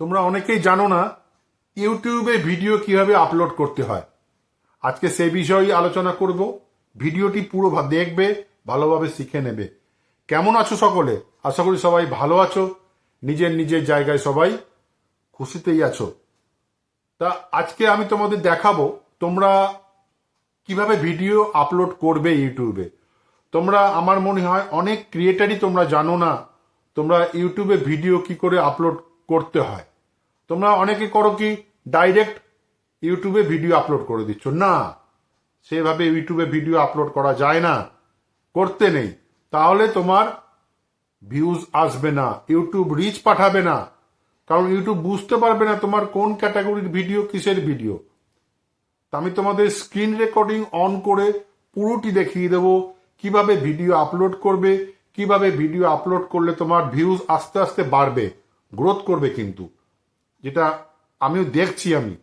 তোমরা অনেকেই জানো না ইউটিউবে ভিডিও কীভাবে আপলোড করতে হয়। আজকে সে বিষয়েই আলোচনা করব। ভিডিওটি পুরো দেখবে, ভালোভাবে শিখে নেবে। কেমন আছো সকলে? আশা করি সবাই ভালো আছো। নিজের নিজের জায়গায় সবাই খুশিতেই আছো। তা আজকে আমি তোমাদের দেখাবো তোমরা কীভাবে ভিডিও আপলোড করবে ইউটিউবে। তোমরা, আমার মনে হয়, অনেক ক্রিয়েটারই তোমরা জানো না তোমরা ইউটিউবে ভিডিও কি করে আপলোড করতে হয়। তোমরা অনেকে করো কি ডাইরেক্ট ইউটিউবে ভিডিও আপলোড করে দিচ্ছ। না, সেভাবে ইউটিউবে ভিডিও আপলোড করা যায় না, করতে নেই। তাহলে তোমার ভিউজ আসবে না ইউটিউব রিচ পাঠাবে না। কারণ ইউটিউব বুঝতে পারবে না তোমার কোন ক্যাটাগরির ভিডিও কিসের ভিডিও আমি তোমাদের স্ক্রিন রেকর্ডিং অন করে পুরোটি দেখিয়ে দেবো, কীভাবে ভিডিও আপলোড করবে, কীভাবে ভিডিও আপলোড করলে তোমার ভিউজ আস্তে আস্তে বাড়বে গ্রোথ করবে কিন্তু। যেটা আমিও দেখছি আমি।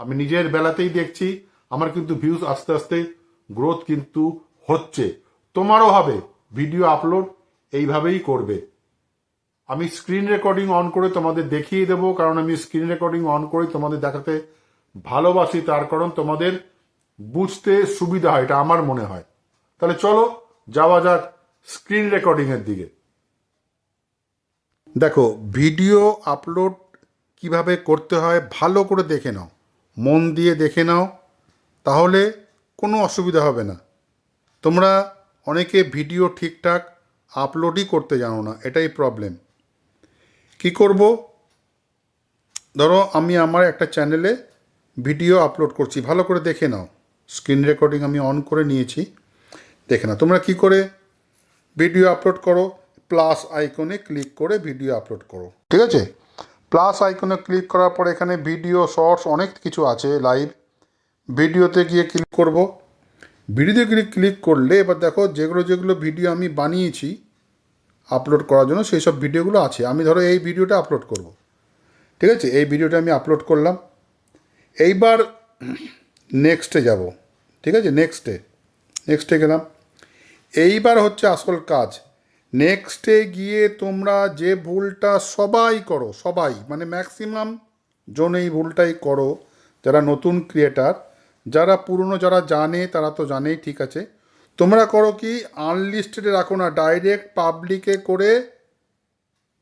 আমি নিজের বেলাতেই দেখছি, আমার কিন্তু ভিউজ আস্তে আস্তে গ্রোথ কিন্তু হচ্ছে। তোমারও হবে ভিডিও আপলোড এইভাবেই করবে। আমি স্ক্রিন রেকর্ডিং অন করে তোমাদের দেখিয়ে দেবো, কারণ আমি স্ক্রিন রেকর্ডিং অন করে তোমাদের দেখাতে ভালোবাসি, তার কারণ তোমাদের বুঝতে সুবিধা হয়, এটা আমার মনে হয়। তাহলে চলো, যাওয়া যাক স্ক্রিন রেকর্ডিং এর দিকে। দেখো ভিডিও আপলোড কীভাবে করতে হয় ভালো করে দেখে নাও। মন দিয়ে দেখে নাও, তাহলে কোনো অসুবিধা হবে না। তোমরা অনেকে ভিডিও ঠিকঠাক আপলোডই করতে জানো না, এটাই প্রবলেম কি করব? ধরো আমি আমার একটা চ্যানেলে ভিডিও আপলোড করছি, ভালো করে দেখে নাও। স্ক্রিন রেকর্ডিং আমি অন করে নিয়েছি, দেখে নাও। তোমরা কি করে? ভিডিও আপলোড করো প্লাস আইকনে ক্লিক করে ভিডিও আপলোড করো। ঠিক আছে? প্লাস আইকনে ক্লিক করার পর এখানে ভিডিও, শর্টস অনেক কিছু আছে লাইভ। ভিডিওতে গিয়ে ক্লিক করব। ভিডিওতে ক্লিক ক্লিক করলে এবার দেখো যেগুলো যেগুলো ভিডিও আমি বানিয়েছি আপলোড করার জন্য সেই সব ভিডিওগুলো আছে। আমি ধরো এই ভিডিওটা আপলোড করব। ঠিক আছে? এই ভিডিওটা আমি আপলোড করলাম। এইবার নেক্সটে যাব। ঠিক আছে? নেক্সটে নেক্সটে গেলাম। এইবার হচ্ছে আসল কাজ। নেক্সটে গিয়ে তোমরা যে ভুলটা সবাই করো, সবাই মানে ম্যাক্সিমাম জন এই ভুলটাই করো, যারা নতুন ক্রিয়েটার যারা পুরনো, যারা জানে, তারা তো জানেই ঠিক আছে। তোমরা করো কি আনলিস্টেডে রাখো না ডাইরেক্ট পাবলিকে করে,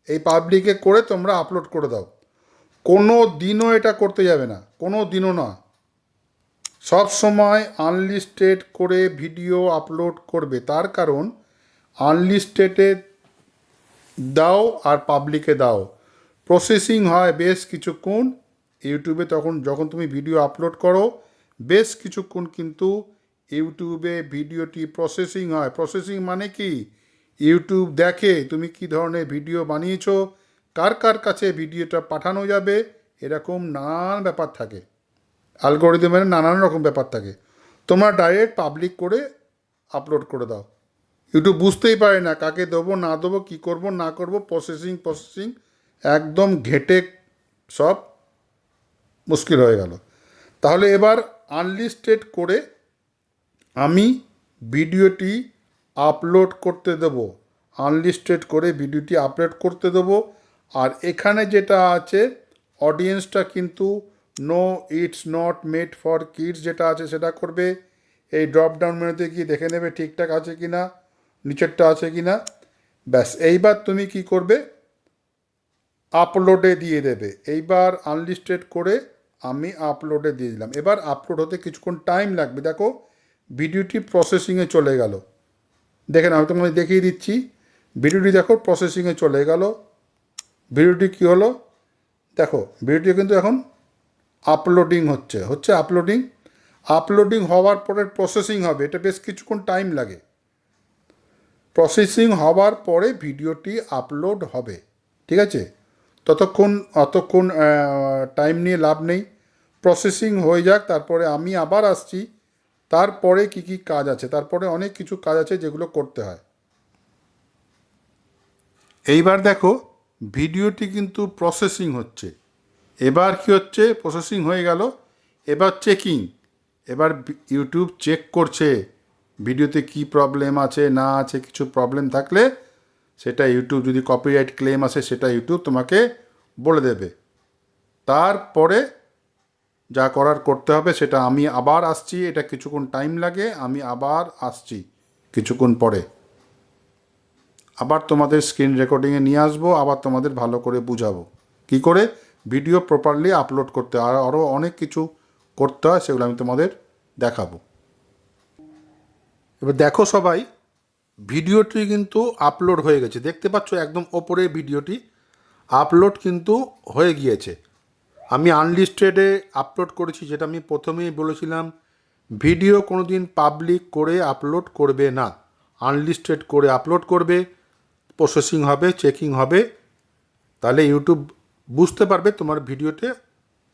এই পাবলিকে করে তোমরা আপলোড করে দাও। কোনো দিনও এটা করতে যাবে না, কোনো দিনও না। সব সময় আনলিস্টেড করে ভিডিও আপলোড করবে, তার কারণ আনলিস্টেডে দাও আর পাবলিকে দাও। প্রসেসিং হয় বেশ কিছুক্ষণ। ইউটিউবে তখন যখন তুমি ভিডিও আপলোড করো, বেশ কিছুক্ষণ কিন্তু ইউটিউবে ভিডিওটি প্রসেসিং হয়। প্রসেসিং মানে কি? ইউটিউব দেখে তুমি কি ধরনের ভিডিও বানিয়েছ, কার কার কাছে ভিডিওটা পাঠানো যাবে, এরকম নানান ব্যাপার থাকে। অ্যালগোরিদমের নানান রকম ব্যাপার থাকে। তোমরা ডাইরেক্ট পাবলিক করে আপলোড করে দাও। ইউটিউব বুঝতেই পারে না, কাকে দেবো, না দেবো, কী করব, না করব প্রসেসিং প্রসেসিং একদম ঘেটে সব মুশকিল হয়ে গেল। তাহলে এবার আনলিস্টেড করে আমি ভিডিওটি আপলোড করতে দেবো। আনলিস্টেড করে ভিডিওটি আপলোড করতে দেবো। আর এখানে যেটা আছে অডিয়েন্সটা কিন্তু no it's not made for kids যেটা আছে সেটা করবে। এই ড্রপ ডাউন মেনুতে গিয়ে দেখে নেবে ঠিকঠাক আছে কি না নিচেরটা আছে কি না ব্যাস, এইবার তুমি কি করবে? আপলোডে দিয়ে দেবে। এইবার আনলিস্টেড করে আমি আপলোডে দিয়ে দিলাম। এবার আপলোড হতে কিছুক্ষণ টাইম লাগবে। দেখো, ভিডিওটি প্রসেসিংয়ে চলে গেল। দেখেন, আমি তোমাকে দেখিয়ে দিচ্ছি। ভিডিওটি দেখো প্রসেসিংয়ে চলে গেল। ভিডিওটি কী হলো? দেখো, ভিডিওটি কিন্তু এখন আপলোডিং হচ্ছে। হচ্ছে আপলোডিং আপলোডিং হওয়ার পরে প্রসেসিং হবে। এটা বেশ কিছুক্ষণ টাইম লাগে। প্রসেসিং হওয়ার পরে ভিডিওটি আপলোড হবে, ঠিক আছে? ততক্ষণ অতক্ষণ টাইম নিয়ে লাভ নেই। প্রসেসিং হয়ে যাক, তারপরে আমি আবার আসছি। তারপরে কি কি কাজ আছে? তারপরে অনেক কিছু কাজ আছে যেগুলো করতে হয়। এইবার দেখো, ভিডিওটি কিন্তু প্রসেসিং হচ্ছে। এবার কি হচ্ছে? প্রসেসিং হয়ে গেল। এবার চেকিং এবার ইউটিউব চেক করছে। ভিডিওতে কি প্রবলেম আছে, না আছে, কিছু প্রবলেম থাকলে সেটা ইউটিউব যদি কপিরাইট ক্লেম আসে, সেটা ইউটিউব তোমাকে বলে দেবে। তারপরে যা করার করতে হবে, সেটা আমি আবার আসছি, এটা কিছুক্ষণ টাইম লাগে, আমি আবার আসছি কিছুক্ষণ পরে। আবার তোমাদের স্ক্রিন রেকর্ডিংয়ে নিয়ে আসব, আবার তোমাদের ভালো করে বুঝাবো। কি করে? ভিডিও প্রপারলি আপলোড করতে। আর আরও অনেক কিছু করতে হয়, সেগুলো আমি তোমাদের দেখাবো। এবার দেখো সবাই, ভিডিওটি কিন্তু আপলোড হয়ে গেছে। দেখতে পাচ্ছ একদম ওপরে ভিডিওটি আপলোড কিন্তু হয়ে গিয়েছে। আমি আনলিস্টেডে আপলোড করেছি, যেটা আমি প্রথমেই বলেছিলাম, ভিডিও কোনো দিন পাবলিক করে আপলোড করবে না। আনলিস্টেড করে আপলোড করবে প্রসেসিং হবে চেকিং হবে। তাহলে ইউটিউব বুঝতে পারবে তোমার ভিডিওতে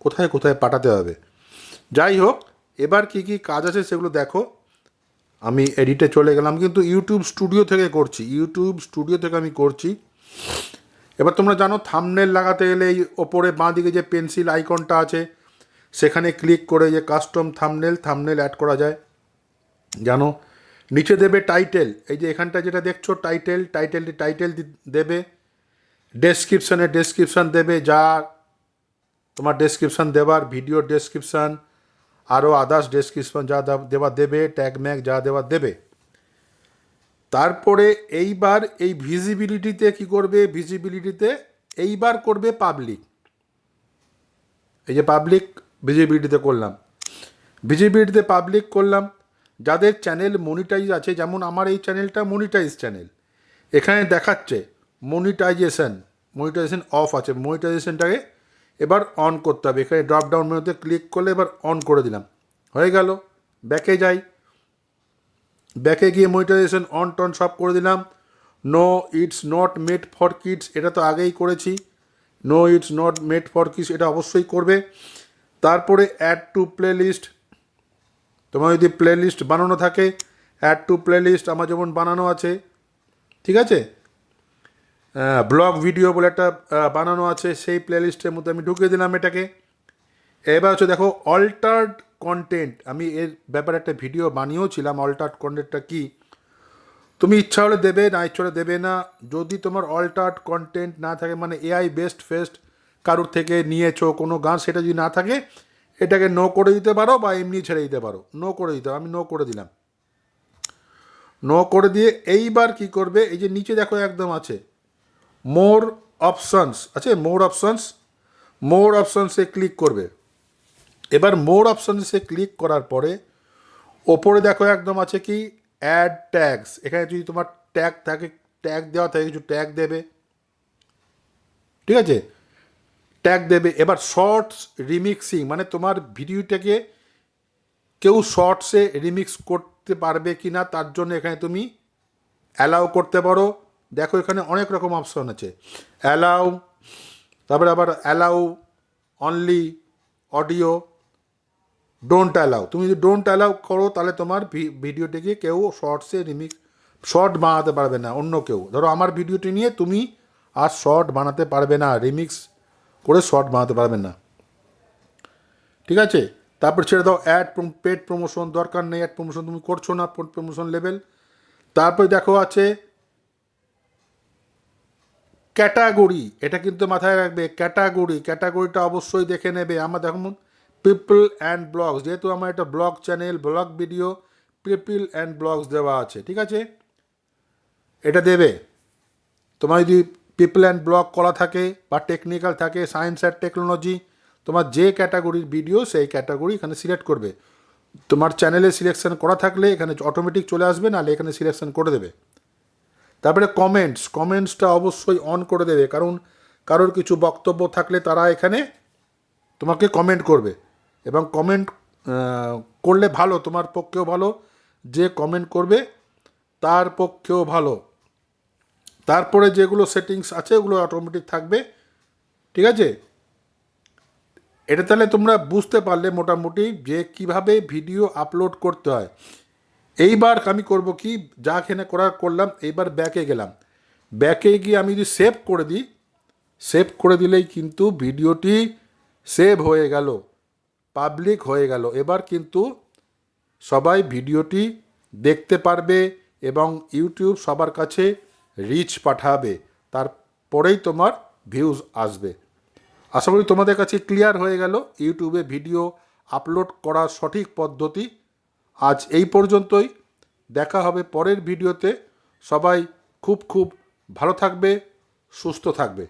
কোথায় কোথায় পাঠাতে হবে। যাই হোক, এবার কি কি কাজ আছে সেগুলো দেখো। আমি এডিটে চলে গেলাম, কিন্তু ইউটিউব স্টুডিও থেকে করছি। ইউটিউব স্টুডিও থেকে আমি করছি। এবার তোমরা জানো থামনেল লাগাতে গেলে এই ওপরে বাঁ দিকে যে পেন্সিল আইকনটা আছে, সেখানে ক্লিক করে যে কাস্টম থামনেল থামনেল অ্যাড করা যায়। জানো, নিচে দেবে টাইটেল এই যে এখানটা যেটা দেখছ টাইটেল টাইটেলটি টাইটেল দেবে। ডেসক্রিপশানে ডেসক্রিপশান দেবে, যা তোমার ডেসক্রিপশান দেওয়ার ভিডিও ডেসক্রিপশান আরও আদার্স ডেসক্রিপশন যা দেওয়া দেবে ট্যাগ ম্যাগ যা দেওয়া দেবে। তারপরে এইবার এই ভিজিবিলিটিতে কি করবে? ভিজিবিলিটিতে এইবার করবে পাবলিক এই যে পাবলিক ভিজিবিলিটিতে করলাম। ভিজিবিলিটিতে পাবলিক করলাম। যাদের চ্যানেল মনিটাইজ আছে, যেমন আমার এই চ্যানেলটা মনিটাইজ চ্যানেল এখানে দেখাচ্ছে মনিটাইজেশন মনিটাইজেশন অফ আছে। মনিটাইজেশনটাকে এবার অন করতে হবে। এখানে ড্রপ ডাউন মেনুতে ক্লিক করলে এবার অন করে দিলাম। হয়ে গেল। ব্যাকে যাই। ব্যাকে গিয়ে মনিটাইজেশন অন টন সব করে দিলাম। No it's not made for kids এটা তো আগেই করেছি। No it's not made for kids এটা অবশ্যই করবে। তারপরে অ্যাড টু প্লে লিস্ট তোমার যদি প্লে লিস্ট বানানো থাকে অ্যাড টু প্লে লিস্ট আমার যেমন বানানো আছে। ঠিক আছে? ব্লগ ভিডিও বলে একটা বানানো আছে, সেই প্লে লিস্টের মধ্যে আমি ঢুকিয়ে দিলাম এটাকে। এবার হচ্ছে দেখো অল্টার্ড কন্টেন্ট আমি এর ব্যাপারে একটা ভিডিও বানিয়েও ছিলাম অল্টার্ড কন্টেন্টটা কী? তুমি ইচ্ছা হলে দেবে, না ইচ্ছা হলে দেবে না। যদি তোমার অল্টার্ড কন্টেন্ট না থাকে মানে এআই বেস্ট ফেস্ট কারোর থেকে নিয়েছো কোনো গান, সেটা যদি না থাকে, এটাকে নো করে দিতে পারো বা এমনি ছেড়ে দিতে পারো। নো করে দিতে আমি নো করে দিলাম। নো করে দিয়ে এইবার কি করবে? এই যে নিচে দেখো একদম আছে। মোর অপশনস আছে মোর অপশনস মোর অপশনসে ক্লিক করবে। এবার মোর অপশনসে ক্লিক করার পরে, ওপরে দেখো একদম আছে কি অ্যাড ট্যাগস এখানে যদি তোমার ট্যাগ থাকে ট্যাগ দেওয়া থাকে, কিছু ট্যাগ দেবে। ঠিক আছে? ট্যাগ দেবে। এবার শর্টস রিমিক্সিং মানে তোমার ভিডিওটাকে কেউ শর্টসে রিমিক্স করতে পারবে কি না তার জন্য এখানে তুমি অ্যালাউ করতে পারো। দেখো এখানে অনেক রকম অপশন আছে। অ্যালাউ তারপরে আবার allow only audio don't allow তুমি যদি ডোন্ট অ্যালাউ করো, তাহলে তোমার ভিডিওটিকে কেউ শর্টসে রিমিক্স শর্ট বানাতে পারবে না, অন্য কেউ। ধরো আমার ভিডিওটি নিয়ে তুমি আর শর্ট বানাতে পারবে না রিমিক্স করে শর্ট বানাতে পারবে না। ঠিক আছে? তারপর ছেড়ে দাও অ্যাড পেড প্রমোশন দরকার নেই অ্যাড প্রমোশন তুমি করছ না প্রমোশন লেভেল তারপরে দেখো আছে ক্যাটাগরি, এটা কিন্তু মাথায় রাখবে, ক্যাটাগরি, ক্যাটাগরিটা অবশ্যই দেখে নেবে। আমার দেখুন পিপল অ্যান্ড ব্লগস যেহেতু আমার একটা vlog channel vlog video people and vlogs দেওয়া আছে, ঠিক আছে? এটা দেবে। তোমার যদি পিপল অ্যান্ড ব্লগ করা থাকে বা টেকনিক্যাল থাকে সায়েন্স অ্যান্ড টেকনোলজি তোমার যে ক্যাটাগরির ভিডিও সেই ক্যাটাগরি এখানে সিলেক্ট করবে। তোমার চ্যানেলে সিলেকশন করা থাকলে এখানে অটোমেটিক চলে আসবে, নাহলে এখানে সিলেকশন করে দেবে। তারপরে কমেন্টস কমেন্টসটা অবশ্যই অন করে দেবে, কারণ কারোর কিছু বক্তব্য থাকলে তারা এখানে তোমাকে কমেন্ট করবে এবং কমেন্ট করলে ভালো, তোমার পক্ষেও ভালো, যে কমেন্ট করবে তার পক্ষেও ভালো। তারপরে যেগুলো সেটিংস আছে ওগুলো অটোমেটিক থাকবে, ঠিক আছে? এটা তাহলে তোমরা বুঝতে পারলে মোটামুটি যে কীভাবে ভিডিও আপলোড করতে হয়। এইবার আমি করব কি? যা খেনে করার করলাম, এইবার ব্যাকে গেলাম। ব্যাকে গিয়ে আমি যদি সেভ করে দিই সেভ করে দিলেই কিন্তু ভিডিওটি সেভ হয়ে গেল পাবলিক হয়ে গেল। এবার কিন্তু সবাই ভিডিওটি দেখতে পারবে এবং ইউটিউব সবার কাছে রিচ পাঠাবে। তারপরেই তোমার ভিউজ আসবে। আশা করি তোমাদের কাছে ক্লিয়ার হয়ে গেল। ইউটিউবে ভিডিও আপলোড করার সঠিক পদ্ধতি। আজ এই পর্যন্তই। দেখা হবে পরের ভিডিওতে। সবাই খুব খুব ভালো থাকবে সুস্থ থাকবে।